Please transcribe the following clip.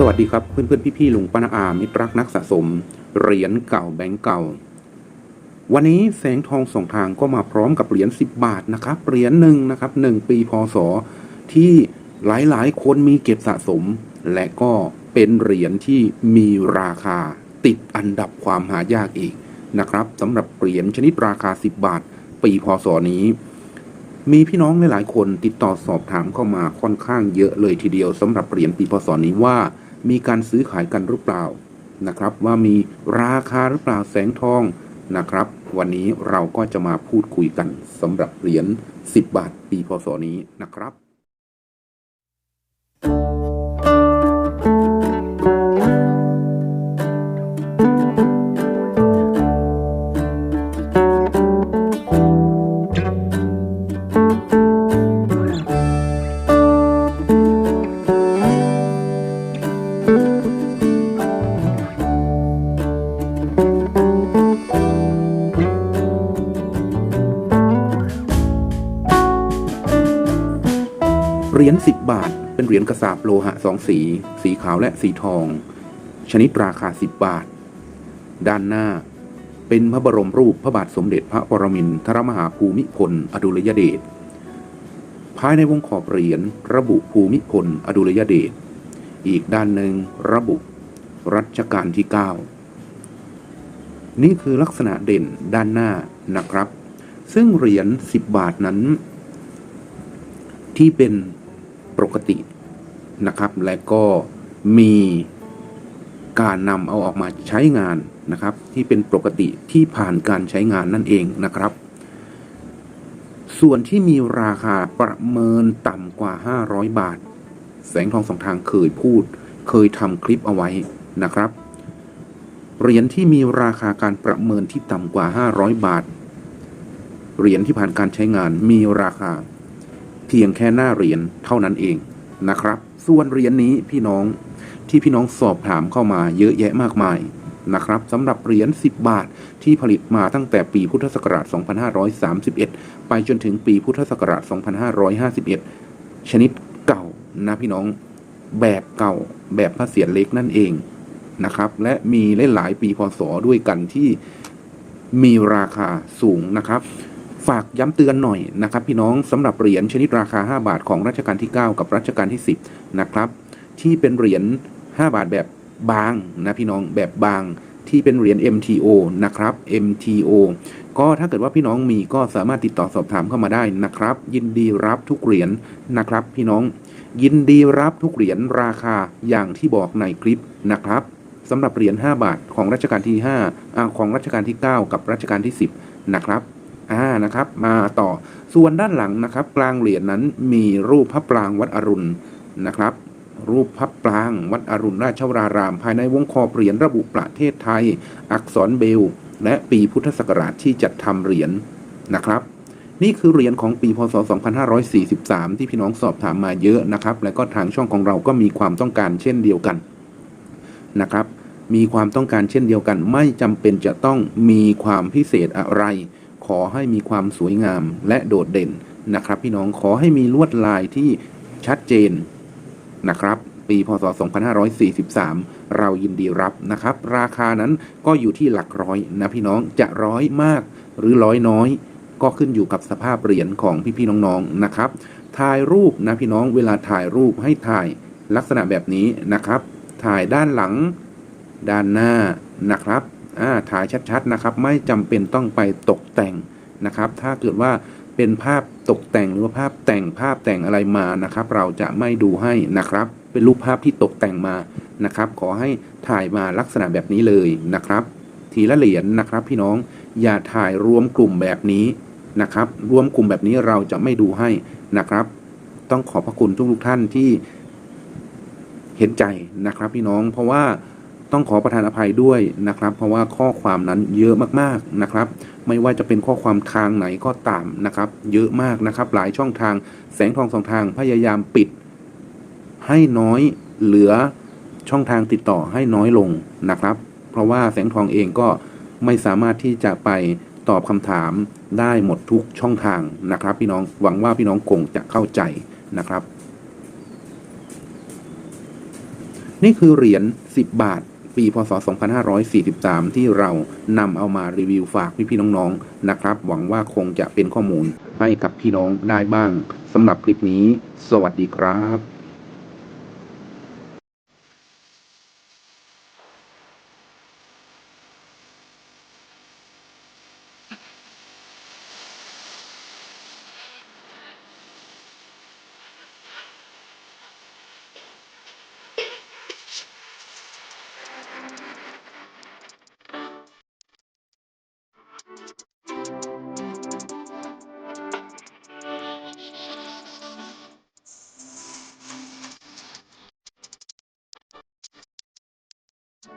สวัสดีครับเพื่อนเพื่อนพี่พี่ๆลุงป้านาอามิตรรักนักสะสม เหรียญเก่าแบงก์เก่า วันนี้แสงทองสองทางก็มาพร้อมกับเหรียญ10 บาทนะครับเหรียญหนึ่งนะครับหนึ่งปีพศที่หลายๆ คนมีเก็บสะสม และก็เป็นเหรียญที่มีราคาติดอันดับความหายากอีกนะครับสำหรับเหรียญชนิดราคา 10 บาท ปีพศนี้ มีพี่น้องหลายๆคนติดต่อสอบถามเข้ามาค่อนข้างเยอะเลยทีเดียวสำหรับเหรียญปีพศนี้ว่า มีการซื้อขายกันหรือเปล่านะครับ ว่ามีราคาหรือเปล่าแสงทองนะครับ วันนี้เราก็จะมาพูดคุยกันสำหรับเหรียญ10 บาทปีพศนี้นะครับ ยญ10 บาท เป็นเหรียญกระสาบโลหะสองสี สีขาวและสีทอง ชนิดราคา 10 บาท ด้านหน้า เป็นพระบรมรูปพระบาทสมเด็จพระปรมินทรมหาภูมิพล อดุลยเดชภายในวงขอบเหรียญระบุภูมิพล อดุลยเดชอีกด้านหนึ่งระบุ รัชกาลที่ 9 นี่คือลักษณะเด่นด้านหน้านะครับ ซึ่งเหรียญ 10 บาทนั้น ที่เป็น ปกตินะครับ และก็มีการนำเอาออกมาใช้งานนะครับ ที่เป็นปกติที่ผ่านการใช้งานนั่นเองนะครับ ส่วนที่มีราคาประเมินต่ำกว่า 500 บาท แสงทองสองทางเคยพูด เคยทำคลิปเอาไว้นะครับเหรียญที่มีราคาการประเมินที่ต่ำกว่า 500 บาท เหรียญที่ผ่านการใช้งานมีราคา เพียงแค่หน้าเหรียญเท่านั้นเองนะครับ ส่วนเหรียญนี้พี่น้องที่พี่น้องสอบถามเข้ามาเยอะแยะมากมายนะครับสำหรับเหรียญ 10 บาทที่ผลิตมาตั้งแต่ปีพุทธศักราช 2531 ไปจนถึงปีพุทธศักราช 2551 ชนิดเก่านะพี่น้องแบบเก่าแบบพระเศียรเล็กนั่นเองนะครับ และมีหลาย ๆ ปีพศด้วยกันที่มีราคาสูงนะครับ ฝากย้ำเตือนหน่อยนะครับ พี่น้องสำหรับเหรียญชนิดราคา 5 บาทของรัชกาลที่ 9 กับรัชกาลที่ 10 นะครับ ที่เป็นเหรียญ5 บาทแบบบางนะพี่น้องแบบบางที่เป็นเหรียญ MTO นะครับ MTO ก็ถ้าเกิดว่าพี่น้องมีก็สามารถติดต่อสอบถามเข้ามาได้นะครับ ยินดีรับทุกเหรียญนะครับ พี่น้องยินดีรับทุกเหรียญราคาอย่างที่บอกในคลิปนะครับสำหรับเหรียญ5บาทของรัชกาลที่5อ่าของรัชกาลที่ 9 กับรัชกาลที่ 10 นะครับ อ่านะครับ มาต่อส่วนด้านหลังนะครับ กลางเหรียญนั้นมีรูปพระปรางวัดอรุณนะครับ รูปพระปรางวัดอรุณราชวราราม ภายในวงขอบเหรียญระบุประเทศไทย อักษรเบล และปีพุทธศักราชที่จัดทำเหรียญนะครับ นี่คือเหรียญของปีพศ 2543 ที่พี่น้องสอบถามมาเยอะนะครับ และก็ทางช่องของเราก็มีความต้องการเช่นเดียวกันนะครับมีความต้องการเช่นเดียวกัน ไม่จำเป็นจะต้องมีความพิเศษอะไร ขอให้มีความสวยงามและโดดเด่นนะครับ พี่น้องขอให้มีลวดลายที่ชัดเจนนะครับ ปีพศ 2543 เรายินดีรับนะครับ ราคานั้นก็อยู่ที่หลักร้อยนะพี่น้องจะร้อยมากหรือร้อยน้อย ก็ขึ้นอยู่กับสภาพเหรียญของพี่ๆน้องๆนะครับถ่ายรูปนะพี่น้องเวลาถ่ายรูปให้ถ่ายลักษณะแบบนี้นะครับ ถ่ายด้านหลัง ด้านหน้านะครับ อ่าถ่ายชัดๆนะครับ ไม่จำเป็นต้องไปตกแต่งนะครับ ถ้าเกิดว่าเป็นภาพตกแต่งหรือว่าภาพแต่งภาพแต่งอะไรมานะครับ เราจะไม่ดูให้นะครับ เป็นรูปภาพที่ตกแต่งมานะครับ ขอให้ถ่ายมาลักษณะแบบนี้เลยนะครับ ทีละเหรียญนะครับ พี่น้องอย่าถ่ายรวมกลุ่มแบบนี้นะครับ รวมกลุ่มแบบนี้เราจะไม่ดูให้นะครับ ต้องขอบพระคุณทุกๆท่านที่เห็นใจนะครับ พี่น้องเพราะว่า ต้องขอประทานอภัยด้วยนะครับ เพราะว่าข้อความนั้นเยอะมากๆนะครับ ไม่ว่าจะเป็นข้อความทางไหนก็ตามนะครับ เยอะมากนะครับ หลายช่องทางแสงทองสองทางพยายามปิด ให้น้อยเหลือช่องทางติดต่อให้น้อยลงนะครับ เพราะว่าแสงทองเองก็ไม่สามารถที่จะไปตอบคำถามได้หมดทุกช่องทางนะครับ พี่น้องหวังว่าพี่น้องคงจะเข้าใจนะครับ นี่คือเหรียญ10 บาท ปี พศ 2543 ที่เรานำเอามารีวิวฝากพี่ๆน้องๆนะครับ หวังว่าคงจะเป็นข้อมูลให้กับพี่น้องได้บ้างสำหรับคลิปนี้ สวัสดีครับ